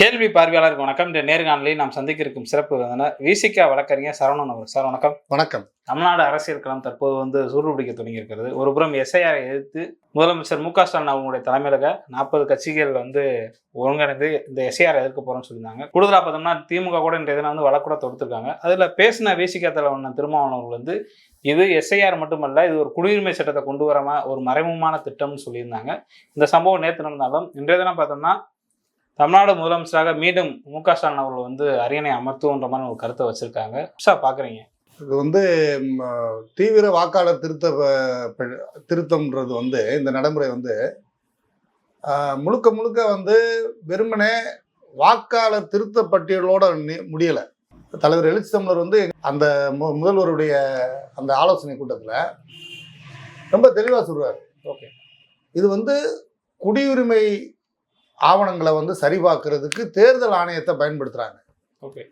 கேள்வி பார்வையாளருக்கு வணக்கம். இந்த நேர்காணலில் நாம் சந்திக்க இருக்கும் சிறப்பு விருந்தினர் விசிகா வழக்கறிஞர் சரவணன் அவர் சார் வணக்கம். வணக்கம். தமிழ்நாடு அரசியல் களம் தற்போது வந்து சூடுபிடிக்க தொடங்கியிருக்கிறது. ஒரு புறம் எஸ்ஐஆரை எதிர்த்து முதலமைச்சர் மு க ஸ்டாலின் அவங்களுடைய தலைமையில நாற்பது கட்சிகள் வந்து ஒருங்கிணைந்து இந்த எஸ்ஐஆர் எதிர்க்க போறோம்னு சொல்லியிருந்தாங்க. கூடுதலாக பார்த்தோம்னா திமுக கூட இன்றைய தினம் வந்து வழக்கூட தொடுத்திருக்காங்க. அதில் பேசின விசிகா தலைவன் திருமாவளவன் அவர்கள் வந்து இது எஸ்ஐஆர் மட்டுமல்ல இது ஒரு குடியுரிமை சட்டத்தை கொண்டு வரமா ஒரு மறைமுகமான திட்டம்னு சொல்லியிருந்தாங்க. இந்த சம்பவம் நேற்று நடந்தாலும் இன்றைய தினம் பார்த்தோம்னா தமிழ்நாடு முதலமைச்சராக மீண்டும் மு க ஸ்டாலின் அவர்கள் வந்து அரியணை அமர்த்துவன்ற மாதிரி ஒரு கருத்தை வச்சிருக்காங்க. சார் பாக்குறீங்க? இது வந்து தீவிர வாக்காளர் திருத்த திருத்தம்ன்றது வந்து இந்த நடைமுறை வந்து முழுக்க முழுக்க வந்து வெறுமனே வாக்காளர் திருத்த பட்டியலோட முடியல. தலைவர் எழுச்சி தமிழர் வந்து அந்த முதல்வருடைய அந்த ஆலோசனை கூட்டத்தில் ரொம்ப தெளிவாக சொல்றாரு. ஓகே. இது வந்து குடியுரிமை ஆவணங்களை வந்து சரிபார்க்கறதுக்கு தேர்தல் ஆணையத்தை பயன்படுத்துறாங்க. ஓகே.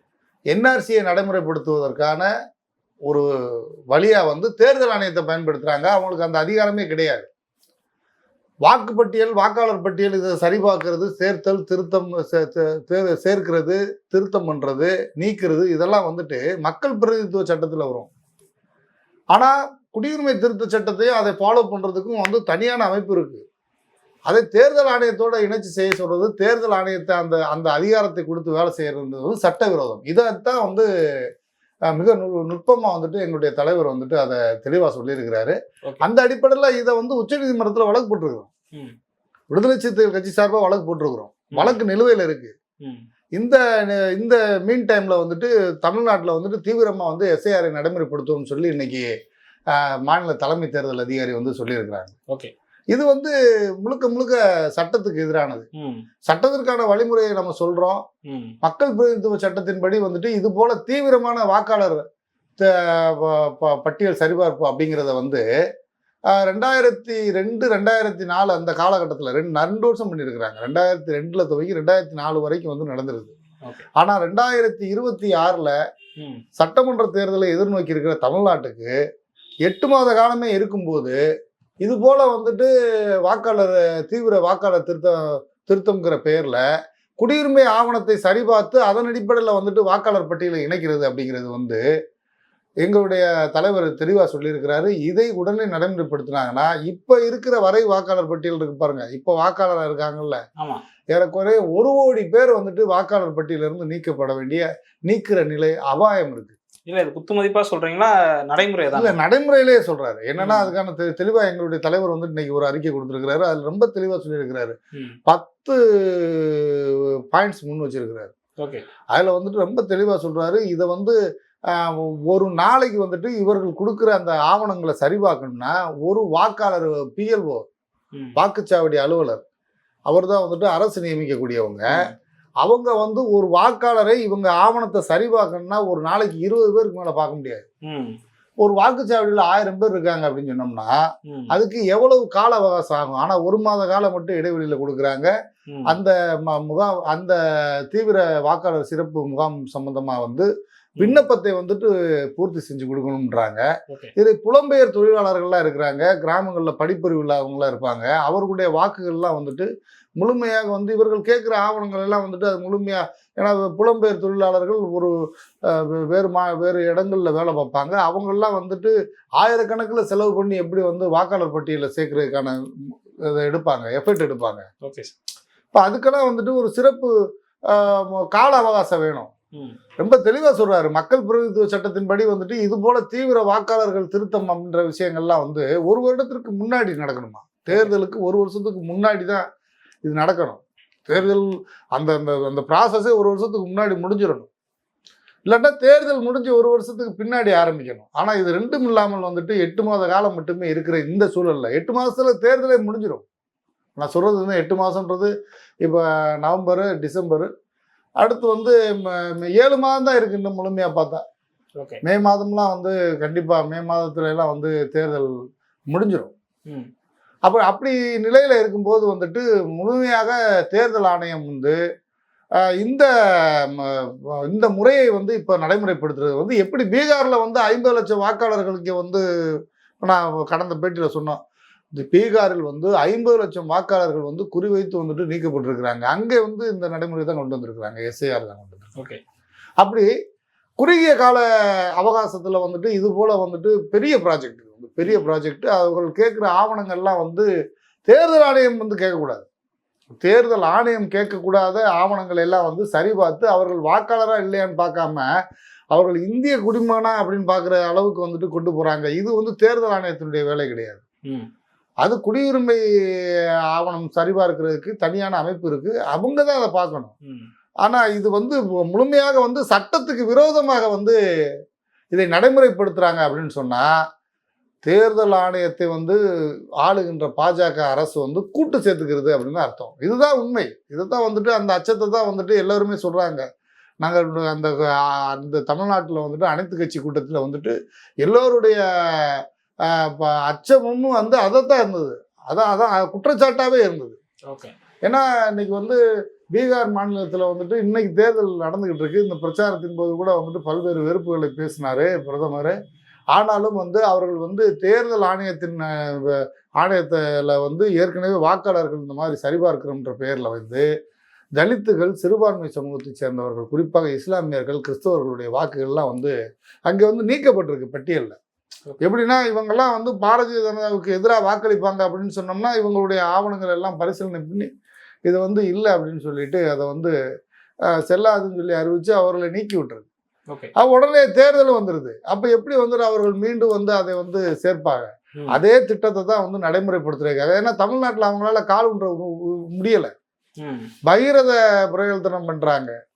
என்ஆர்சியை நடைமுறைப்படுத்துவதற்கான ஒரு வழியா வந்து தேர்தல் ஆணையத்தை பயன்படுத்துறாங்க. அவங்களுக்கு அந்த அதிகாரமே கிடையாது. வாக்குப்பட்டியல் வாக்காளர் பட்டியல் இதை சரிபார்க்கறது சேர்த்தல் திருத்தம் சேர்க்கிறது திருத்தம் பண்றது நீக்கிறது இதெல்லாம் வந்துட்டு மக்கள் பிரதிநிதித்துவ சட்டத்தில் வரும். ஆனா குடியுரிமை திருத்த சட்டத்தையும் அதை ஃபாலோ பண்றதுக்கும் வந்து தனியான அமைப்பு இருக்கு. அதை தேர்தல் ஆணையத்தோட இணைச்சு செய்ய சொல்றது தேர்தல் ஆணையத்தை அந்த அந்த அதிகாரத்தை கொடுத்து வேலை செய்யறது வந்து சட்டவிரோதம். இதைத்தான் வந்து மிக நு நுட்பமாக வந்துட்டு எங்களுடைய தலைவர் வந்துட்டு அதை தெளிவாக சொல்லியிருக்கிறாரு. அந்த அடிப்படையில் இதை வந்து உச்சநீதிமன்றத்தில் வழக்கு போட்டிருக்கிறோம். விடுதலை சிறுத்தைகள் கட்சி சார்பாக வழக்கு போட்டிருக்கிறோம். வழக்கு நிலுவையில் இருக்கு. இந்த இந்த மீன் டைம்ல வந்துட்டு தமிழ்நாட்டில் வந்துட்டு தீவிரமாக வந்து எஸ்ஐஆரை நடைமுறைப்படுத்துவோம்னு சொல்லி இன்னைக்கு மாநில தலைமை தேர்தல் அதிகாரி வந்து சொல்லியிருக்கிறாங்க. ஓகே. இது வந்து முழுக்க முழுக்க சட்டத்துக்கு எதிரானது. சட்டத்திற்கான வழிமுறையை நம்ம சொல்றோம். மக்கள் பிரதிநிதித்துவ சட்டத்தின்படி வந்துட்டு இது போல தீவிரமான வாக்காளர் பட்டியல் சரிபார்ப்பு அப்படிங்கிறத வந்து ரெண்டாயிரத்தி ரெண்டு ரெண்டாயிரத்தி நாலு அந்த காலகட்டத்தில் ரெண்டு ரெண்டு வருஷம் பண்ணியிருக்கிறாங்க. ரெண்டாயிரத்தி ரெண்டுல துவங்கி ரெண்டாயிரத்தி நாலு வரைக்கும் வந்து நடந்திருக்கு ஓகே. ஆனால் ரெண்டாயிரத்தி இருபத்தி ஆறில் சட்டமன்ற தேர்தலை எதிர்நோக்கி இருக்கிற தமிழ்நாட்டுக்கு எட்டு மாத காலமே இருக்கும்போது இது போல வந்துட்டு வாக்காளர் தீவிர வாக்காளர் திருத்தம் திருத்தம்ங்கிற பெயர்ல குடியுரிமை ஆவணத்தை சரிபார்த்து அதன் அடிப்படையில் வந்துட்டு வாக்காளர் பட்டியலை இணைக்கிறது அப்படிங்கிறது வந்து எங்களுடைய தலைவர் தெளிவாக சொல்லியிருக்கிறாரு. இதை உடனே நடைமுறைப்படுத்தினாங்கன்னா இப்போ இருக்கிற வரை வாக்காளர் பட்டியல் இருக்கு பாருங்க. இப்போ வாக்காளராக இருக்காங்கல்ல. ஏறக்குறைய ஒரு கோடி பேர் வந்துட்டு வாக்காளர் பட்டியலிருந்து நீக்கப்பட வேண்டிய நீக்கிற நிலை அபாயம் இருக்கு. இல்ல இது குத்து மதிப்பா சொல்றீங்களா? நடைமுறை இல்ல தான் நடைமுறையிலே சொல்றாரு. என்னன்னா ம். அதுக்கான தெ- தெளிவா எங்களுடைய தலைவர் வந்து இன்னைக்கு ஒரு அறிக்கை கொடுத்திருக்கிறாரு. அதுல ரொம்ப தெளிவா சொல்லியிருக்கிறாரு. பத்து பாயிண்ட்ஸ் முன் வச்சிருக்கிறாரு. ஓகே. அதுல வந்துட்டு ரொம்ப தெளிவா சொல்றாரு. இதை வந்து ஒரு நாளைக்கு வந்துட்டு இவர்கள் கொடுக்குற அந்த ஆவணங்களை சரிபார்க்கணும்னா ஒரு வாக்காளர் பிஎல்ஓ வாக்குச்சாவடி அலுவலர் அவர் தான் வந்துட்டு அரசு நியமிக்கக்கூடியவங்க. அவங்க வந்து ஒரு வாக்காளரை இவங்க ஆவணத்தை சரிபார்க்கணும்னா ஒரு நாளைக்கு இருபது பேருக்கு மேல பார்க்க முடியாது. ஒரு வாக்குச்சாவடியில் ஆயிரம் பேர் இருக்காங்க அப்படின்னு சொன்னோம்னா அதுக்கு எவ்வளவு கால அவகாசம் ஆகும்? ஆனால் ஒரு மாத காலம் மட்டும் இடைவெளியில் கொடுக்குறாங்க. அந்த முகாம் அந்த தீவிர வாக்காளர் சிறப்பு முகாம் சம்பந்தமாக வந்து விண்ணப்பத்தை வந்துட்டு பூர்த்தி செஞ்சு கொடுக்கணுன்றாங்க இது புலம்பெயர் தொழிலாளர்கள்லாம் இருக்கிறாங்க. கிராமங்களில் படிப்பறிவு இல்லாதவங்களாம் இருப்பாங்க. அவர்களுடைய வாக்குகள்லாம் வந்துட்டு முழுமையாக வந்து இவர்கள் கேட்குற ஆவணங்கள் எல்லாம் வந்துட்டு அது முழுமையாக ஏன்னா புலம்பெயர் தொழிலாளர்கள் ஒரு வேறு மா வேறு இடங்களில் வேலை பார்ப்பாங்க. அவங்கெல்லாம் வந்துட்டு ஆயிரக்கணக்கில் செலவு பண்ணி எப்படி வந்து வாக்காளர் பட்டியலில் சேர்க்கறதுக்கான இதை எடுப்பாங்க எஃபர்ட் எடுப்பாங்க. ஓகே இப்போ அதுக்கெல்லாம் வந்துட்டு ஒரு சிறப்பு கால அவகாசம் வேணும். ரொம்ப தெளிவாக சொல்றாரு. மக்கள் பிரதிநிதித்துவ சட்டத்தின்படி வந்துட்டு இது போல தீவிர வாக்காளர்கள் திருத்தம் அப்படின்ற விஷயங்கள்லாம் வந்து ஒரு வருடத்திற்கு முன்னாடி நடக்கணுமா? தேர்தலுக்கு ஒரு வருஷத்துக்கு முன்னாடி தான் இது நடக்கணும். தேர்தல் அந்த அந்த அந்த ப்ராசஸே ஒரு வருஷத்துக்கு முன்னாடி முடிஞ்சிடணும். இல்லாட்டா தேர்தல் முடிஞ்சு ஒரு வருஷத்துக்கு பின்னாடி ஆரம்பிக்கணும். ஆனால் இது ரெண்டும் இல்லாமல் வந்துட்டு எட்டு மாத காலம் மட்டுமே இருக்கிற இந்த சூழல்ல. எட்டு மாசத்துல தேர்தலே முடிஞ்சிடும். நான் சொல்றது வந்து எட்டு மாசம்ன்றது இப்போ நவம்பரு டிசம்பரு. அடுத்து வந்து ஏழு மாதம் தான் இருக்கு இன்னும் முழுமையாக பார்த்தா. ஓகே. மே மாதம்லாம் வந்து கண்டிப்பாக மே மாதத்துல எல்லாம் வந்து தேர்தல் முடிஞ்சிடும். ம். அப்போ அப்படி நிலையில் இருக்கும்போது வந்துட்டு முழுமையாக தேர்தல் ஆணையம் வந்து இந்த இந்த முறையை வந்து இப்போ நடைமுறைப்படுத்துறது வந்து எப்படி பீகாரில் வந்து ஐம்பது லட்சம் வாக்காளர்களுக்கு வந்து நான் கடந்த பேட்டியில் சொன்னோம். இந்த பீகாரில் வந்து ஐம்பது லட்சம் வாக்காளர்கள் வந்து குறிவைத்து வந்துட்டு நீக்கப்பட்டிருக்கிறாங்க. அங்கே வந்து இந்த நடைமுறை தான் கொண்டு வந்திருக்கிறாங்க. எஸ்ஐஆர் தான் கொண்டு வந்திருக்காங்க ஓகே. அப்படி குறுகிய கால அவகாசத்தில் வந்துட்டு இது போல வந்துட்டு பெரிய ப்ராஜெக்ட் பெரிய ப்ராஜெக்ட் அவர்கள் கேட்குற ஆவணங்கள்லாம் வந்து தேர்தல் ஆணையம் வந்து கேட்கக்கூடாது. தேர்தல் ஆணையம் கேட்கக்கூடாத ஆவணங்கள் எல்லாம் வந்து சரிபார்த்து அவர்கள் வாக்காளரா இல்லையான்னு பார்க்காம அவர்கள் இந்திய குடிமகனா அப்படின்னு பார்க்குற அளவுக்கு வந்துட்டு கொண்டு போறாங்க. இது வந்து தேர்தல் ஆணையத்தினுடைய வேலை கிடையாது. அது குடியுரிமை ஆவணம் சரிபார்க்கிறதுக்கு தனியான அமைப்பு இருக்கு. அவங்க தான் அதை பார்க்கணும். ம். ஆனா இது வந்து முழுமையாக வந்து சட்டத்துக்கு விரோதமாக வந்து இதை நடைமுறைப்படுத்துறாங்க அப்படின்னு சொன்னா தேர்தல் ஆணையத்தை வந்து ஆளுகின்ற பாஜக அரசு வந்து கூட்டு சேர்த்துக்கிறது அப்படின்னு அர்த்தம். இதுதான் உண்மை. இதுதான் வந்துட்டு அந்த அச்சத்தை தான் வந்துட்டு எல்லாருமே சொல்றாங்க. நாங்கள் அந்த அந்த தமிழ்நாட்டில் வந்துட்டு அனைத்து கட்சி கூட்டத்தில் வந்துட்டு எல்லோருடைய அச்சமும் வந்து அதை தான் இருந்தது. அதான் அதான் குற்றச்சாட்டாவே இருந்தது. ஓகே. ஏன்னா இன்னைக்கு வந்து பீகார் மாநிலத்தில் வந்துட்டு இன்னைக்கு தேர்தல் நடந்துகிட்டு இருக்கு. இந்த பிரச்சாரத்தின் போது கூட வந்துட்டு பல்வேறு வெறுப்புகளை பேசினாரு பிரதமர். ஆனாலும் வந்து அவர்கள் வந்து தேர்தல் ஆணையத்தின் ஆணையத்தில் வந்து ஏற்கனவே வாக்காளர்கள் இந்த மாதிரி சரிபார்க்கிறோன்ற பெயரில் வந்து தலித்துகள் சிறுபான்மை சமூகத்தைச் சேர்ந்தவர்கள் குறிப்பாக இஸ்லாமியர்கள் கிறிஸ்தவர்களுடைய வாக்குகள்லாம் வந்து அங்கே வந்து நீக்கப்பட்டிருக்கு பட்டியலில். எப்படின்னா இவங்கெல்லாம் வந்து பாரதிய ஜனதாவுக்கு எதிராக வாக்களிப்பாங்க அப்படின்னு சொன்னோம்னா இவங்களுடைய ஆவணங்கள் எல்லாம் பரிசீலனை பண்ணி இது வந்து இல்லை அப்படின்னு சொல்லிட்டு அதை வந்து செல்லாதுன்னு சொல்லி அறிவித்து அவர்களை நீக்கி அப்ப உடனே தேர்தல் வந்துடுது அப்ப எப்படி வந்து அவர்கள் மீண்டும் வந்து அதை வந்து சேர்ப்பாங்க. அதே திட்டத்தை தான் வந்து நடைமுறைப்படுத்துறாங்க ஏன்னா தமிழ்நாட்டில் அவங்களால கால் மு- முடியல. பகிரத பிரயோஜனம் பண்றாங்க.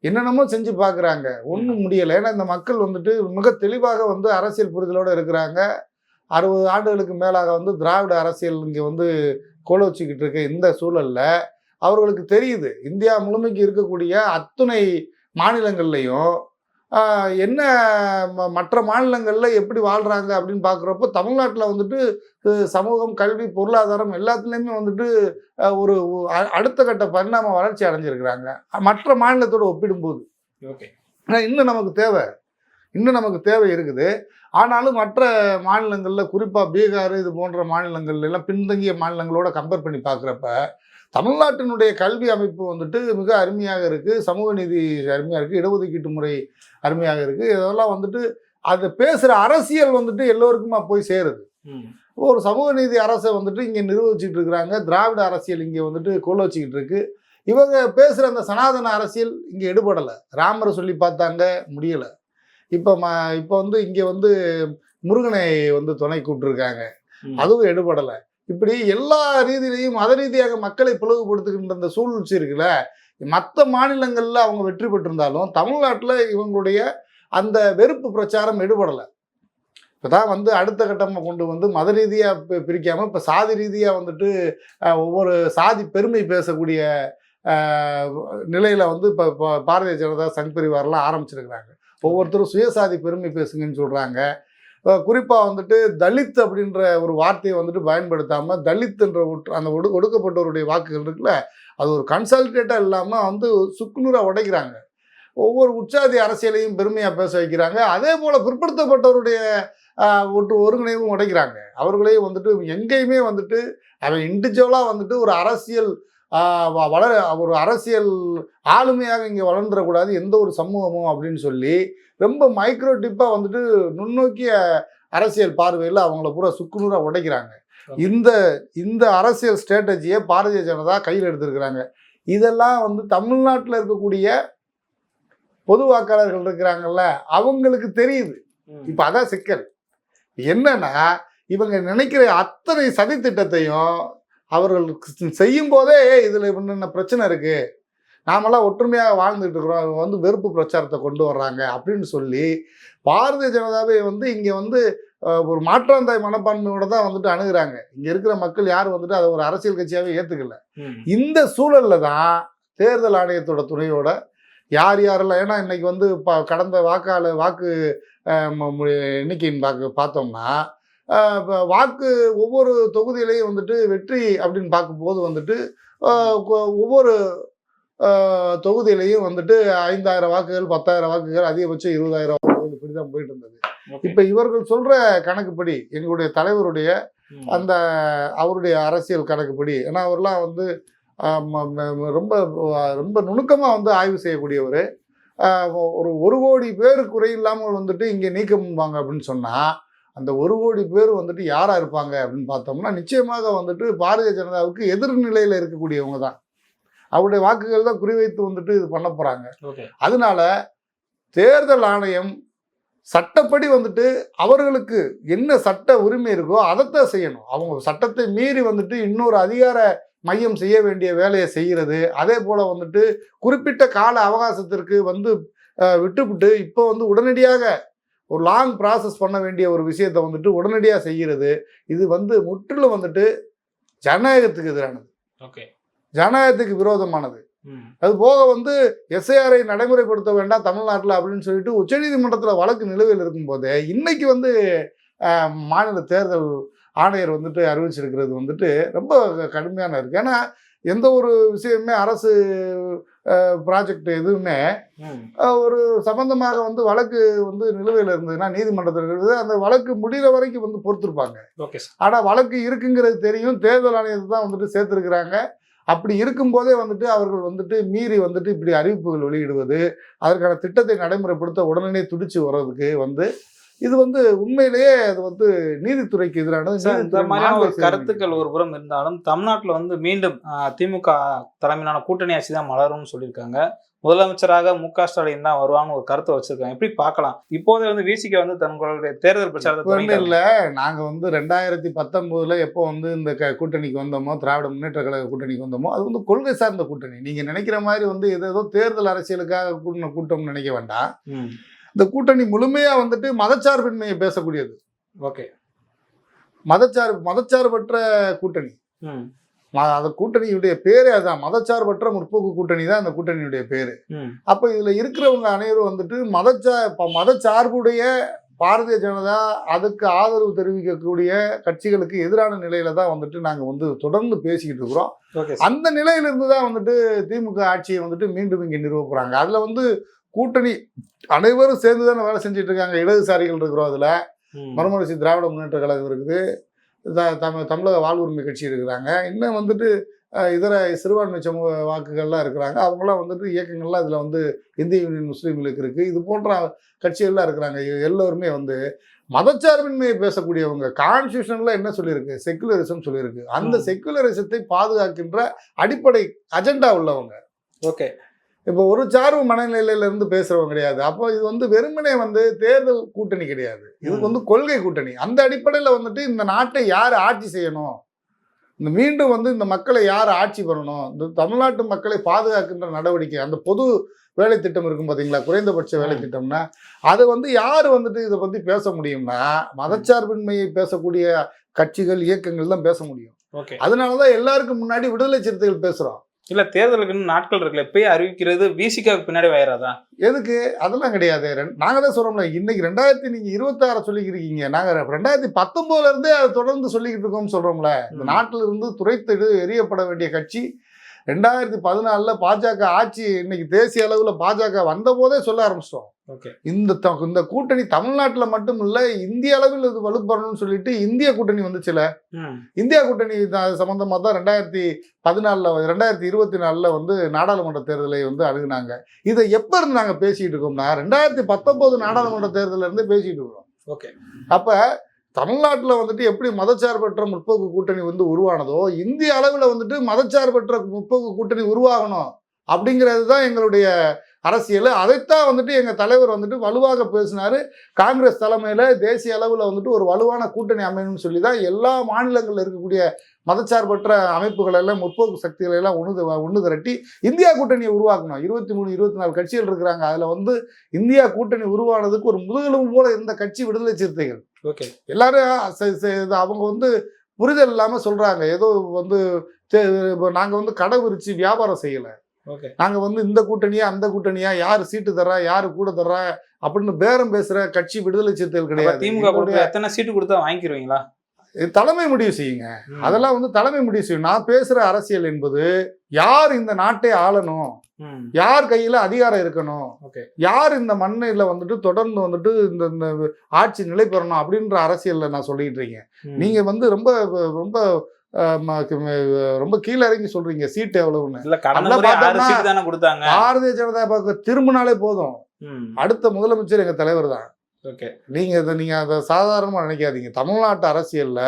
என்னென்னமோ செஞ்சு பார்க்குறாங்க ஒன்றும் முடியலை. ஏன்னா இந்த மக்கள் வந்துட்டு மிக தெளிவாக வந்து அரசியல் புரிதலோடு இருக்கிறாங்க. அறுபது ஆண்டுகளுக்கு மேலாக வந்து திராவிட அரசியல் இங்கே வந்து கோலோச்சிக்கிட்டு இருக்க இந்த சூழல்ல அவர்களுக்கு தெரியுது. இந்தியா முழுமைக்கு இருக்கக்கூடிய அத்துணை மாநிலங்கள்லையும் என்ன மற்ற மாநிலங்களில் எப்படி வாழ்கிறாங்க அப்படின்னு பார்க்குறப்போ தமிழ்நாட்டில் வந்துட்டு சமூகம் கல்வி பொருளாதாரம் எல்லாத்துலேயுமே வந்துட்டு ஒரு அடுத்த கட்ட பரிணாம வளர்ச்சி அடைஞ்சிருக்கிறாங்க. மற்ற மாநிலத்தோடு ஒப்பிடும்போது. ஓகே. ஆனா இன்னும் நமக்கு தேவை. இன்னும் நமக்கு தேவை இருக்குது. ஆனாலும் மற்ற மாநிலங்களில் குறிப்பாக பீகார் இது போன்ற மாநிலங்கள்ல எல்லாம் பின்தங்கிய மாநிலங்களோட கம்பேர் பண்ணி பார்க்குறப்ப தமிழ்நாட்டினுடைய கல்வி அமைப்பு வந்துட்டு மிக அருமையாக இருக்குது சமூக நீதி அருமையாக இருக்குது இடஒதுக்கீட்டு முறை அருமையாக இருக்குது இதெல்லாம் வந்துட்டு அதை பேசுகிற அரசியல் வந்துட்டு எல்லோருக்குமா போய் சேருது. ஒரு சமூக நீதி அரசை வந்துட்டு இங்கே நிர்வகிச்சுட்டு இருக்கிறாங்க. திராவிட அரசியல் இங்கே வந்துட்டு கோல வச்சுக்கிட்டு இருக்கு. இவங்க பேசுகிற அந்த சனாதன அரசியல் இங்கே எடுபடலை. ராமரை சொல்லி பார்த்தாங்க முடியலை. இப்போ ம இப்போ வந்து இங்கே வந்து முருகனை வந்து துணை கூப்பிட்டுருக்காங்க. அதுவும் எடுபடலை. இப்படி எல்லா ரீதியிலையும் மத ரீதியாக மக்களை பிளவுபடுத்துகின்ற அந்த சூழ்ச்சி இருக்குல்ல மற்ற மாநிலங்களில் அவங்க வெற்றி பெற்றிருந்தாலும் தமிழ்நாட்டில் இவங்களுடைய அந்த வெறுப்பு பிரச்சாரம் எடுபடலை. இப்போதான் வந்து அடுத்த கட்டமாக கொண்டு வந்து மத ரீதியாக பிரிக்காமல் இப்போ சாதி ரீதியாக வந்துட்டு ஒவ்வொரு சாதி பெருமை பேசக்கூடிய நிலையில் வந்து இப்போ இப்போ பாரதிய ஜனதா சங் பரிவாரெலாம் ஆரம்பிச்சிருக்கிறாங்க. ஒவ்வொருத்தரும் சுயசாதி பெருமை பேசுங்கன்னு சொல்கிறாங்க குறிப்பாக வந்துட்டு தலித் அப்படின்ற ஒரு வார்த்தையை வந்துட்டு பயன்படுத்தாமல் தலித்ன்ற ஒற்று- அந்த ஒடு ஒடுக்கப்பட்டவருடைய வாக்குகள் இருக்குல்ல அது ஒரு கன்சல்டேட்டாக இல்லாமல் வந்து சுக்குநூறாக உடைக்கிறாங்க. ஒவ்வொரு உற்சாதி அரசியலையும் பெருமையாக பேச வைக்கிறாங்க. அதே போல் பிற்படுத்தப்பட்டவருடைய ஒட்டு ஒருங்கிணைவும் உடைக்கிறாங்க. அவர்களையும் வந்துட்டு எங்கேயுமே வந்துட்டு அவன் இண்டிவிஜுவலாக வந்துட்டு ஒரு அரசியல் வளர ஒரு அரசியல் ஆளுமையாக இங்கே வளர்ந்துடக்கூடாது எந்த ஒரு சமூகமும் அப்படின்னு சொல்லி ரொம்ப மைக்ரோ டிப்பாக வந்துட்டு நுண்ணோக்கிய அரசியல் பார்வையில் அவங்கள பூரா சுக்குநூறாக உடைக்கிறாங்க. இந்த இந்த அரசியல் ஸ்ட்ராட்டஜியை பாரதிய ஜனதா கையில் எடுத்திருக்கிறாங்க. இதெல்லாம் வந்து தமிழ்நாட்டில் இருக்கக்கூடிய பொது வாக்காளர்கள் இருக்கிறாங்கல்ல அவங்களுக்கு தெரியுது. இப்போ அதான் சிக்கல். என்னன்னா இவங்க நினைக்கிற அத்தனை சதி அவர்கள் செய்யும் போதே இதில் என்னென்ன பிரச்சனை இருக்கு? நாமெல்லாம் ஒற்றுமையாக வாழ்ந்துட்டு இருக்கிறோம். இவங்க வந்து வெறுப்பு பிரச்சாரத்தை கொண்டு வர்றாங்க. அப்படின்னு சொல்லி பாரதிய ஜனதாவை வந்து இங்கே வந்து ஒரு மாற்றாந்தாய் மனப்பான்மையோட தான் வந்துட்டு அணுகுறாங்க. இங்கே இருக்கிற மக்கள் யாரும் வந்துட்டு அதை ஒரு அரசியல் கட்சியாகவே ஏற்றுக்கல. இந்த சூழல்ல தான் தேர்தல் ஆணையத்தோட துணையோட யார் யாரெல்லாம் ஏன்னா இன்னைக்கு வந்து ப கடந்த வாக்காள வாக்கு எண்ணிக்கையின் பார்க்க பார்த்தோம்னா வாக்கு ஒவ்வொரு தொகுதியிலையும் வந்துட்டு வெற்றி அப்படின்னு பார்க்கும்போது வந்துட்டு ஒவ்வொரு தொகுதியிலையும் வந்துட்டு ஐந்தாயிரம் வாக்குகள் பத்தாயிரம் வாக்குகள் அதிகபட்சம் இருபதாயிரம் வாக்குகள் இப்படி தான் போயிட்டு இருந்தது. இப்போ இவர்கள் சொல்ற கணக்குப்படி எங்களுடைய தலைவருடைய. அந்த அவருடைய அரசியல் கணக்குப்படி ஏன்னா அவர்லாம் வந்து ரொம்ப ரொம்ப நுணுக்கமாக வந்து ஆய்வு செய்யக்கூடியவர். ஒரு ஒரு கோடி பேர் குறையில்லாமல் வந்துட்டு இங்கே நீக்கம்பாங்க அப்படின்னு சொன்னால் அந்த ஒரு கோடி பேர் வந்துட்டு யாராக இருப்பாங்க அப்படின்னு பார்த்தோம்னா நிச்சயமாக வந்துட்டு பாரதிய ஜனதாவுக்கு எதிர்நிலையில் இருக்கக்கூடியவங்க தான். அவருடைய வாக்குகள் தான் குறிவைத்து வந்துட்டு இது பண்ண போகிறாங்க ஓகே. அதனால தேர்தல் ஆணையம் சட்டப்படி வந்துட்டு அவர்களுக்கு என்ன சட்ட உரிமை இருக்கோ அதைத்தான் செய்யணும். அவங்க சட்டத்தை மீறி வந்துட்டு இன்னொரு அதிகார மையம் செய்ய வேண்டிய வேலையை செய்கிறது அதே போல வந்துட்டு குறிப்பிட்ட கால அவகாசத்திற்கு வந்து விட்டுவிட்டு இப்போ வந்து உடனடியாக ஒரு லாங் ப்ராசஸ் பண்ண வேண்டிய ஒரு விஷயத்தை வந்துட்டு உடனடியாக செய்கிறது. இது வந்து முற்றிலும் வந்துட்டு ஜனநாயகத்துக்கு எதிரானது. ஓகே ஜனநாயகத்துக்கு விரோதமானது. அது போக வந்து எஸ்ஐஆரை நடைமுறைப்படுத்த வேண்டாம் தமிழ்நாட்டில் அப்படின்னு சொல்லிட்டு உச்சநீதிமன்றத்தில் வழக்கு நிலுவையில் இருக்கும்போதே இன்னைக்கு வந்து மாநில தேர்தல் ஆணையர் வந்துட்டு அறிவிச்சிருக்கிறது வந்துட்டு ரொம்ப கடுமையான இருக்கு. ஏன்னா எந்த ஒரு விஷயமே அரசு ப்ராஜெக்ட் எதுவுமே ஒரு சம்பந்தமாக வந்து வழக்கு வந்து நிலுவையில் இருந்ததுன்னா நீதிமன்றத்தில் இருக்குது. அந்த வழக்கு முடிகிற வரைக்கும் வந்து பொறுத்திருப்பாங்க. ஓகே ஆனால் வழக்கு இருக்குங்கிறது தெரியும். தேர்தல் ஆணையத்தை தான் வந்துட்டு சேர்த்துருக்குறாங்க. அப்படி இருக்கும்போதே வந்துட்டு அவர்கள் வந்துட்டு மீறி வந்துட்டு இப்படி அறிவிப்புகள் வெளியிடுவது அதற்கான திட்டத்தை நடைமுறைப்படுத்த உடனே துடிச்சு வர்றதுக்கு வந்து இது வந்து உண்மையிலேயே அது வந்து நீதித்துறைக்கு எதிரானது. இந்த மாதிரியான ஒரு கருத்துக்கள் ஒரு புறம் இருந்தாலும் தமிழ்நாட்டில் வந்து மீண்டும் திமுக தலைமையிலான கூட்டணி ஆட்சி தான் மலரும்னு சொல்லியிருக்காங்க. முதலமைச்சராக மு க ஸ்டாலின் தான் வருவான்னு ஒரு கருத்தை வச்சிருக்காங்க. எப்படி பார்க்கலாம்? இப்போதே வந்து விசிக வந்து தங்களுடைய தேர்தல் பிரச்சாரத்தை. இல்ல நாங்க வந்து ரெண்டாயிரத்தி பத்தொன்பதுல எப்போ வந்து இந்த க கூட்டணிக்கு வந்தோமோ திராவிட முன்னேற்ற கழக கூட்டணிக்கு வந்தோமோ அது வந்து கொள்கை சார்ந்த கூட்டணி. நீங்க நினைக்கிற மாதிரி வந்து ஏதோ தேர்தல் அரசியலுக்காக கூட்டின கூட்டம்னு நினைக்க வேண்டாம். இந்த கூட்டணி முழுமையா வந்துட்டு மதச்சார்பின்மையை பேசக்கூடியது. ஓகே. மதச்சார்பு மதச்சார்பற்ற கூட்டணி. அந்த கூட்டணியுடைய பேரே அதான். மதச்சார்பற்ற முற்போக்கு கூட்டணி தான் அந்த கூட்டணியுடைய பேரு. அப்ப இதுல இருக்கிறவங்க அனைவரும் வந்துட்டு மதச்சா இப்ப மதச்சார்புடைய பாரதிய ஜனதா அதுக்கு ஆதரவு தெரிவிக்கக்கூடிய கட்சிகளுக்கு எதிரான நிலையில தான் வந்துட்டு நாங்க வந்து தொடர்ந்து பேசிக்கிட்டு இருக்கிறோம். அந்த நிலையில இருந்து தான் வந்துட்டு திமுக ஆட்சியை வந்துட்டு மீண்டும் இங்க நிறுவ போறாங்க. அதுல வந்து கூட்டணி அனைவரும் சேர்ந்து தானே வேலை செஞ்சுட்டு இருக்காங்க இடதுசாரிகள் இருக்கிறோம் அதுல. மறுமலர்ச்சி திராவிட முன்னேற்ற கழகம் இருக்குது. த- தமிழ் தமிழக வாழ்வுரிமை கட்சி இருக்கிறாங்க இன்னும் வந்துட்டு இதர சிறுபான்மை சமூக வாக்குகள்லாம் இருக்கிறாங்க. அவங்களாம் வந்துட்டு இயக்கங்கள்லாம் இதில் வந்து இந்திய யூனியன் முஸ்லீம் லீக் இருக்குது இது போன்ற கட்சிகள்லாம் இருக்கிறாங்க. எல்லோருமே வந்து மதச்சார்பின்மையை பேசக்கூடியவங்க. கான்ஸ்டியூஷன்ல என்ன சொல்லியிருக்கு? செக்குலரிசம் சொல்லியிருக்கு. அந்த. செக்குலரிசத்தை பாதுகாக்கின்ற அடிப்படை அஜெண்டா உள்ளவங்க. ஓகே. இப்போ ஒரு சார்பு மனநிலையில இருந்து பேசுறவங்க கிடையாது. அப்போ இது வந்து வெறுமனே வந்து தேர்தல் கூட்டணி கிடையாது. இது ம். வந்து கொள்கை கூட்டணி. அந்த அடிப்படையில் வந்துட்டு இந்த நாட்டை யார் ஆட்சி செய்யணும்? இந்த மீண்டும் வந்து இந்த மக்களை யார் ஆட்சி பண்ணணும்? இந்த தமிழ்நாட்டு மக்களை பாதுகாக்கின்ற நடவடிக்கை அந்த பொது வேலை திட்டம் இருக்கும் பாத்தீங்களா? குறைந்தபட்ச வேலை. திட்டம்னா அது வந்து யார் வந்துட்டு இதை பத்தி பேச முடியும்னா மதச்சார்பின்மையை பேசக்கூடிய கட்சிகள் இயக்கங்கள் தான் பேச முடியும். ஓகே. அதனாலதான் எல்லாருக்கும் முன்னாடி விடுதலை சிறுத்தைகள் பேசுறோம். இல்ல தேர்தலுக்கு இன்னும் நாட்கள் இருக்குல்ல இப்பயே அறிவிக்கிறது விசிகாவுக்கு பின்னாடி வயிறாதா? எதுக்கு? அதெல்லாம் கிடையாது. நாங்க தான் சொல்றோம்ல இன்னைக்கு ரெண்டாயிரத்தி நீங்க இருபத்தாறு சொல்லிக்கிட்டு இருக்கீங்க நாங்க ரெண்டாயிரத்தி பத்தொன்பதுல இருந்தே அதை தொடர்ந்து சொல்லிக்கிட்டு இருக்கோம்னு சொல்றோம்ல. இந்த. நாட்டில இருந்து துரைத்தெடு எரியப்பட வேண்டிய கட்சி ரெண்டாயிரத்தி பதினாலுல பாஜக ஆட்சி இன்னைக்கு தேசிய அளவுல பாஜக வந்த போதே சொல்ல ஆரம்பிச்சிட்டோம். இந்த இந்த கூட்டணி தமிழ்நாட்டுல மட்டும் இல்ல இந்திய அளவில் இது வலுப்பெறணும்னு சொல்லிட்டு இந்திய கூட்டணி வந்துச்சுல இந்தியா கூட்டணி தான் சம்பந்தமா தான் ரெண்டாயிரத்தி பதினாலில் ரெண்டாயிரத்தி இருபத்தி நாலில் வந்து நாடாளுமன்ற தேர்தலை வந்து அணுகுனாங்க. இதை எப்போ இருந்து நாங்கள் பேசிட்டு இருக்கோம்னா ரெண்டாயிரத்தி பத்தொம்போது நாடாளுமன்ற தேர்தலில் இருந்து பேசிட்டு இருக்கிறோம் ஓகே. அப்போ தமிழ்நாட்டில் வந்துட்டு எப்படி மதச்சார்பற்ற முற்போக்கு கூட்டணி வந்து உருவானதோ இந்திய அளவில் வந்துட்டு மதச்சார்பற்ற முற்போக்கு கூட்டணி உருவாகணும் அப்படிங்கிறது தான் எங்களுடைய அரசியல். அதைத்தான் வந்துட்டு எங்கள் தலைவர் வந்துட்டு வலுவாக பேசினாரு. காங்கிரஸ் தலைமையில் தேசிய அளவில் வந்துட்டு ஒரு வலுவான கூட்டணி அமையணும்னு சொல்லி தான் எல்லா மாநிலங்களில் இருக்கக்கூடிய மதச்சார்பற்ற அமைப்புகள் எல்லாம் முற்போக்கு சக்திகளை எல்லாம் ஒன்று ஒன்று திரட்டி இந்தியா கூட்டணியை உருவாக்கணும். இருபத்தி மூணு இருபத்தி நாலு கட்சிகள் இருக்கிறாங்க. அதில் வந்து இந்தியா கூட்டணி உருவானதுக்கு ஒரு முதுகெலும்பு போல இருந்த கட்சி விடுதலை சிறுத்தைகள். ஓகே. எல்லாரும் அவங்க வந்து புரிதல் இல்லாமல் சொல்கிறாங்க ஏதோ வந்து நாங்கள் வந்து கடை விரிச்சு வியாபாரம் செய்யலை. நாங்கள் வந்து இந்த கூட்டணியா அந்த கூட்டணியா யார் சீட்டு தர்றா யார் கூட தர்றா அப்படின்னு பேரம் பேசுகிற கட்சி விடுதலை சிறுத்தைகள் கிடையாது. திமுக எத்தனை சீட்டு கொடுத்தா வாங்கிக்கிருவீங்களா? இது தலைமை முடிவு செய்யுங்க. அதெல்லாம் வந்து தலைமை முடிவு செய்யும். நான் பேசுற அரசியல் என்பது யார் இந்த நாட்டை ஆளணும். யார் கையில அதிகாரம் இருக்கணும்? யார் இந்த மண்ணில் வந்துட்டு தொடர்ந்து வந்துட்டு இந்த இந்த ஆட்சி நிலை பெறணும் அப்படின்ற அரசியல்ல நான் சொல்லிட்டு இருக்கேன். நீங்க வந்து ரொம்ப ரொம்ப ரொம்ப கீழே இறங்கி சொல்றீங்க சீட்டு எவ்வளவுன்னு பாரதிய ஜனதா பக்கம் திரும்பினாலே போதும். அடுத்த முதலமைச்சர் எங்க தலைவர் தான் ஓகே நீங்க இதை நீங்க அதை சாதாரணமா நினைக்காதீங்க தமிழ்நாட்டு அரசியல்ல.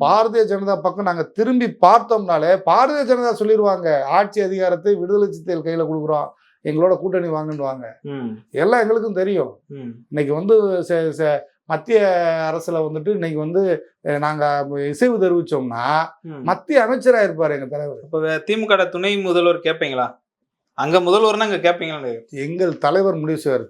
பாரதிய ஜனதா பக்கம் நாங்க திரும்பி பார்த்தோம்னாலே பாரதிய ஜனதா சொல்லிடுவாங்க ஆட்சி அதிகாரத்தை விடுதலை சிறுத்தைகள் கையில கொடுக்குறோம் எங்களோட கூட்டணி வாங்கிடுவாங்க ம். எல்லாம் எங்களுக்கும் தெரியும். இன்னைக்கு வந்து மத்திய அரசுல வந்துட்டு இன்னைக்கு வந்து அஹ், நாங்க இசைவு தெரிவிச்சோம்னா ம். மத்திய அமைச்சரா இருப்பாரு எங்க தலைவர். அப்ப வே- திமுக துணை முதல்வர் கேட்பீங்களா அங்க முதல்வர்னா அங்க கேட்பீங்களா எங்கள் தலைவர் முடிவு செய்வார்.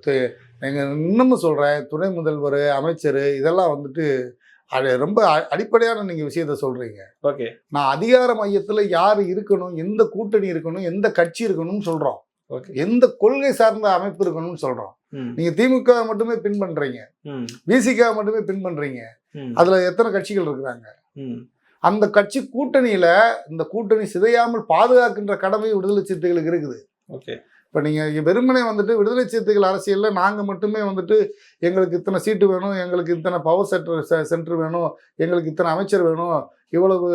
எங்க இன்னமும் சொல்றேன் துணை முதல்வர் அமைச்சர் இதெல்லாம் வந்துட்டு அது ரொம்ப அடிப்படையான நீங்க விஷயத்த சொல்றீங்க. ஓகே. நான் அதிகார மையத்துல யார் இருக்கணும் எந்த கூட்டணி இருக்கணும் எந்த கட்சி இருக்கணும்னு சொல்றோம். ஓகே. எந்த கொள்கை சார்ந்த அமைப்பு இருக்கணும்னு சொல்றோம். ம். நீங்க திமுக மட்டுமே பின் பண்றீங்க. விசிக மட்டுமே பின் பண்றீங்க. அதுல எத்தனை கட்சிகள் இருக்கிறாங்க. அந்த கட்சி கூட்டணியில இந்த கூட்டணி சிதையாமல் பாதுகாக்கின்ற கடமை விடுதலை சிறுத்தைகளுக்கு இருக்குது ஓகே இப்போ நீங்கள் வெறுமனே வந்துட்டு விடுதலை சிறுத்தைகள் அரசியலில் நாங்கள் மட்டுமே வந்துட்டு எங்களுக்கு இத்தனை சீட்டு வேணும் எங்களுக்கு இத்தனை பவர் சென்டர் சென்டர் வேணும் எங்களுக்கு இத்தனை அமைச்சர் வேணும் இவ்வளவு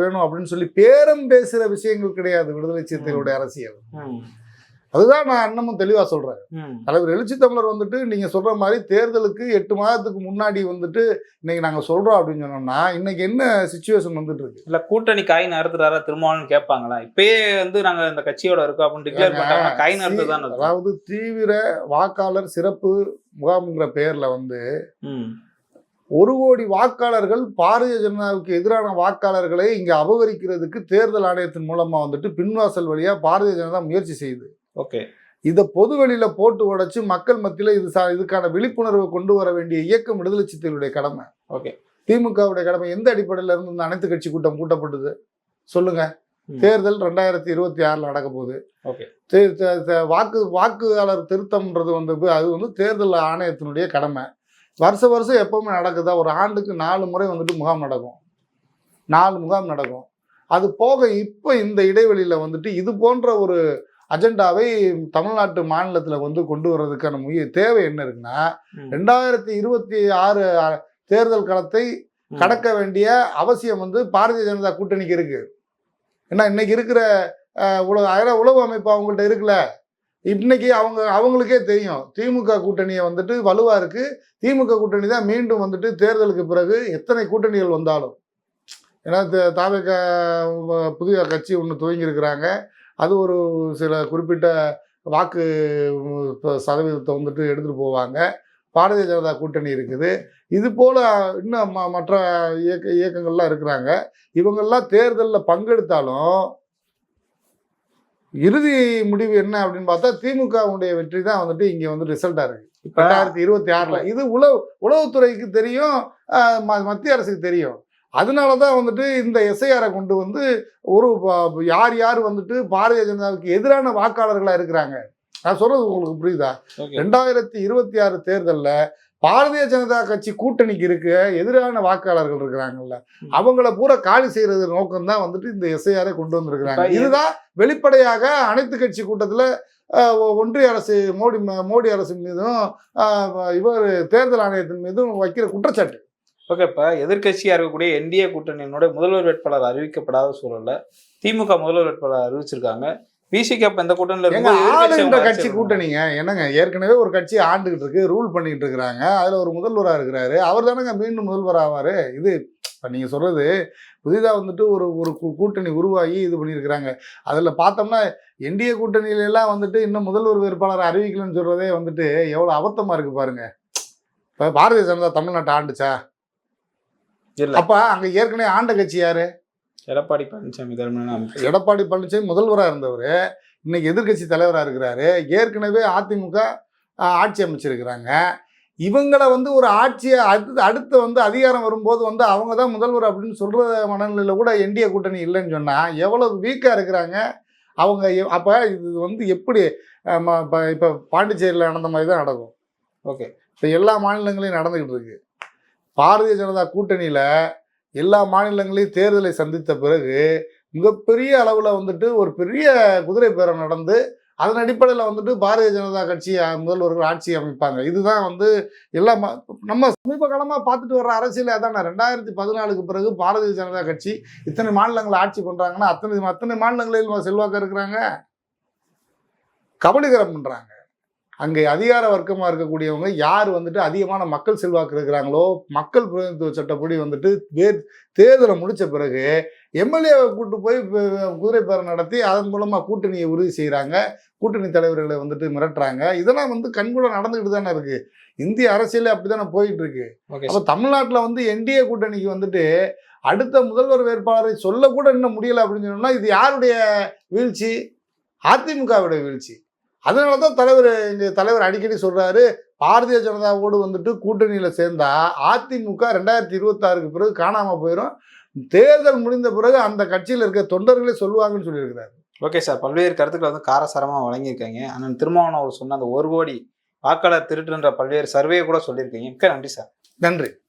வேணும் அப்படின்னு சொல்லி பேரம் பேசுகிற விஷயங்கள் கிடையாது விடுதலை சிறுத்தைகளுடைய அரசியல். அதுதான் நான் இன்னமும் தெளிவாக சொல்கிறேன். தலைவர் எழுச்சி தமிழர் வந்துட்டு நீங்கள் சொல்கிற மாதிரி தேர்தலுக்கு எட்டு மாதத்துக்கு முன்னாடி வந்துட்டு இன்னைக்கு நாங்கள் சொல்கிறோம் அப்படின்னு சொன்னோம்னா இன்னைக்கு என்ன சுச்சுவேஷன் வந்துட்டு இருக்கு இல்ல கூட்டணி காய் நறுத்துறாரா திருமாவளவன் கேட்பாங்களா? இப்பயே வந்து நாங்க இந்த கட்சியோட இருக்கோம் அப்படின்னு டிக்ளேர் பண்ணிட்டாங்கன்னா காய் நறுத்து தான் அதாவது தீவிர வாக்காளர் சிறப்பு முகாம்ங்கிற பேர்ல வந்து ஒரு கோடி வாக்காளர்கள் பாரதிய ஜனதாவுக்கு எதிரான வாக்காளர்களை இங்க அபகரிக்கிறதுக்கு தேர்தல் ஆணையத்தின் மூலமா வந்துட்டு பின்வாசல் வழியா பாரதிய ஜனதா முயற்சி செய்யுது. ஓகே. இதை பொது வெளியில போட்டு உடைச்சு மக்கள் மத்தியில இது சா- இதுக்கான விழிப்புணர்வை கொண்டு வர வேண்டிய இயக்கம் விடுதலை சிறுத்தைகளுடைய கடமை. ஓகே. திமுகவுடைய கடமை எந்த அடிப்படையில இருந்து இந்த அனைத்து கட்சி கூட்டம் கூட்டப்பட்டது? சொல்லுங்க. தேர்தல் ரெண்டாயிரத்தி இருபத்தி ஆறுல நடக்க போகுது வாக்கு வாக்காளர் திருத்தம்ன்றது வந்து அது வந்து தேர்தல் ஆணையத்தினுடைய கடமை. வருஷ வருஷம் எப்பவுமே நடக்குதா? ஒரு ஆண்டுக்கு நாலு முறை வந்துட்டு முகாம் நடக்கும். நாலு முகாம் நடக்கும். அது போக இப்போ இந்த இடைவெளியில் வந்துட்டு இது போன்ற ஒரு அஜெண்டாவை தமிழ்நாட்டு மாநிலத்தில் வந்து கொண்டு வர்றதுக்கான முய தேவை என்ன இருக்குன்னா. ரெண்டாயிரத்தி இருபத்தி ஆறு தேர்தல் களத்தை. கடக்க வேண்டிய அவசியம் வந்து பாரதிய ஜனதா கூட்டணிக்கு இருக்கு. ஏன்னா இன்னைக்கு இருக்கிற உலக அகில உளவு அமைப்பு அவங்கள்ட்ட இருக்குல்ல. இன்னைக்கு அவங்க அவங்களுக்கே தெரியும். திமுக கூட்டணியை வந்துட்டு வலுவா இருக்கு. திமுக கூட்டணி தான் மீண்டும் வந்துட்டு தேர்தலுக்கு பிறகு எத்தனை கூட்டணிகள் வந்தாலும். ஏன்னா தாவேக புதிய கட்சி ஒன்று துவங்கி இருக்கிறாங்க அது ஒரு சில குறிப்பிட்ட வாக்கு சதவீதத்தை வந்துட்டு எடுத்துட்டு போவாங்க. பாரதிய ஜனதா கூட்டணி இருக்குது. இது போல இன்னும் ம- மற்ற இயக்க இயக்கங்கள்லாம் இருக்கிறாங்க. இவங்கெல்லாம் தேர்தலில் பங்கெடுத்தாலும் இறுதி முடிவு என்ன அப்படின்னு பார்த்தா திமுகவுடைய வெற்றி தான் வந்துட்டு இங்க வந்து ரிசல்ட்டா இருக்கு. இப்ப ரெண்டாயிரத்தி இருபத்தி ஆறுல. இது உளவு உளவுத்துறைக்கு தெரியும் மத்திய அரசுக்கு தெரியும். அதனால தான் வந்துட்டு இந்த எஸ்ஐஆரை கொண்டு வந்து ஒரு யார் யார் வந்துட்டு பாரதிய ஜனதாவுக்கு எதிரான வாக்காளர்களா இருக்கிறாங்க. நான் சொல்றது உங்களுக்கு புரியுதா? ரெண்டாயிரத்தி இருபத்தி ஆறு தேர்தல்ல பாரதிய ஜனதா கட்சி கூட்டணிக்கு இருக்க எதிரான வாக்காளர்கள் இருக்கிறாங்கல்ல. அவங்கள பூரா காலி செய்யறது நோக்கம் தான் வந்துட்டு இந்த எஸ்ஐஆரை கொண்டு வந்திருக்கிறாங்க. இதுதான் வெளிப்படையாக அனைத்து கட்சி கூட்டத்துல ஒன்றிய அரசு மோடி மோடி அரசு மீதும் இவர் தேர்தல் ஆணையத்தின் மீதும் வைக்கிற குற்றச்சாட்டு. ஓகே இப்ப எதிர்க்கட்சியா இருக்கக்கூடிய என்டிஏ கூட்டணியினுடைய முதல்வர் வேட்பாளர் அறிவிக்கப்படாத சூழல்ல திமுக முதல்வர் வேட்பாளர் அறிவிச்சிருக்காங்க. பிசிக்கு அப்ப இந்த கூட்டணியில கட்சி கூட்டணிங்க. என்னங்க ஏற்கனவே ஒரு கட்சி ஆண்டுகிட்டு இருக்கு ரூல் பண்ணிட்டு இருக்கிறாங்க. அதுல ஒரு முதல்வரா இருக்கிறாரு. அவர் தானங்க மீண்டும் முதல்வர் ஆவாரு. இது இப்ப நீங்க சொல்றது புதிதா வந்துட்டு ஒரு ஒரு கூட்டணி உருவாகி இது பண்ணியிருக்கிறாங்க. அதுல பார்த்தோம்னா என்டிஏ கூட்டணியில எல்லாம் வந்துட்டு இன்னும் முதல்வர் வேட்பாளர் அறிவிக்கலன்னு சொல்றதே வந்துட்டு எவ்வளவு அபத்தமா இருக்கு பாருங்க. இப்ப பாரதிய ஜனதா தமிழ்நாட்டை ஆண்டுச்சா? அப்ப அங்க ஏற்கனவே ஆண்ட கட்சி யாரு? எடப்பாடி பழனிசாமி அமைப்பு. எடப்பாடி பழனிசாமி முதல்வராக இருந்தவர். இன்னைக்கு எதிர்க்கட்சி தலைவராக இருக்கிறாரு. ஏற்கனவே அதிமுக ஆட்சி அமைச்சிருக்கிறாங்க. இவங்கள வந்து ஒரு ஆட்சியை அடுத்து அடுத்து வந்து அதிகாரம் வரும்போது வந்து அவங்க தான் முதல்வர் அப்படின்னு சொல்கிற மனநிலையில் கூட என்டிஏ கூட்டணி இல்லைன்னு சொன்னால் எவ்வளவு வீக்காக இருக்கிறாங்க? அவங்க அப்போ இது வந்து எப்படி இப்போ பாண்டிச்சேரியில் நடந்த மாதிரி தான் நடக்கும். ஓகே. இப்போ எல்லா மாநிலங்களையும் நடந்துக்கிட்டு இருக்கு. பாரதிய ஜனதா கூட்டணியில் எல்லா மாநிலங்களையும் தேர்தலை சந்தித்த பிறகு மிகப்பெரிய அளவில் வந்துட்டு ஒரு பெரிய குதிரை பேரம் நடந்து அதன் அடிப்படையில் வந்துட்டு பாரதிய ஜனதா கட்சி முதல்வர்கள் ஆட்சி அமைப்பாங்க. இதுதான் வந்து எல்லா ம- நம்ம சமீப காலமாக பார்த்துட்டு வர்ற அரசியல் அதான். ரெண்டாயிரத்தி பதினாலுக்கு பிறகு பாரதிய ஜனதா கட்சி இத்தனை மாநிலங்களை ஆட்சி பண்ணுறாங்கன்னா அத்தனை அத்தனை மாநிலங்களில் செல்வாக்கு இருக்கிறாங்க. கபலீகரம் பண்ணுறாங்க அங்கே அதிகார வர்க்கமாக இருக்கக்கூடியவங்க யார் வந்துட்டு அதிகமான மக்கள் செல்வாக்கு இருக்கிறாங்களோ மக்கள் பிரதிநிதித்துவ சட்டப்படி வந்துட்டு வே- தேர்தலை முடிச்ச பிறகு எம்எல்ஏவை கூட்டு போய் குதிரை பேரம் நடத்தி அதன் மூலமாக கூட்டணியை உறுதி செய்கிறாங்க கூட்டணி தலைவர்களை வந்துட்டு மிரட்டுறாங்க. இதெல்லாம் வந்து கண்கூட நடந்துக்கிட்டு தானே இருக்கு. இந்திய அரசியலே அப்படிதானே போயிட்டு இருக்கு ஓகே அப்போ தமிழ்நாட்டில் வந்து என்டிஏ கூட்டணிக்கு வந்துட்டு அடுத்த முதல்வர் வேட்பாளரை சொல்லக்கூட இன்னும் முடியல அப்படின்னு சொன்னா இது யாருடைய வீழ்ச்சி? அதிமுகவுடைய வீழ்ச்சி. அதனால தான் தலைவர் எங்கள் தலைவர் அடிக்கடி சொல்றாரு பாரதிய ஜனதாவோடு வந்துட்டு கூட்டணியில் சேர்ந்தா அதிமுக ரெண்டாயிரத்தி இருபத்தாறுக்கு பிறகு காணாமல் போயிடும் தேர்தல் முடிந்த பிறகு அந்த கட்சியில் இருக்க தொண்டர்களே சொல்லுவாங்கன்னு சொல்லியிருக்கிறாரு. Okay sir. பல்வேறு கருத்துக்களை வந்து காரசாரமாக வழங்கியிருக்காங்க. அண்ணன் திருமாவளவன் அவர் சொன்ன அந்த ஒரு கோடி வாக்காளர் திருட்டுன்ற பல்வேறு சர்வே கூட சொல்லியிருக்கீங்க. மிக்க நன்றி சார். நன்றி.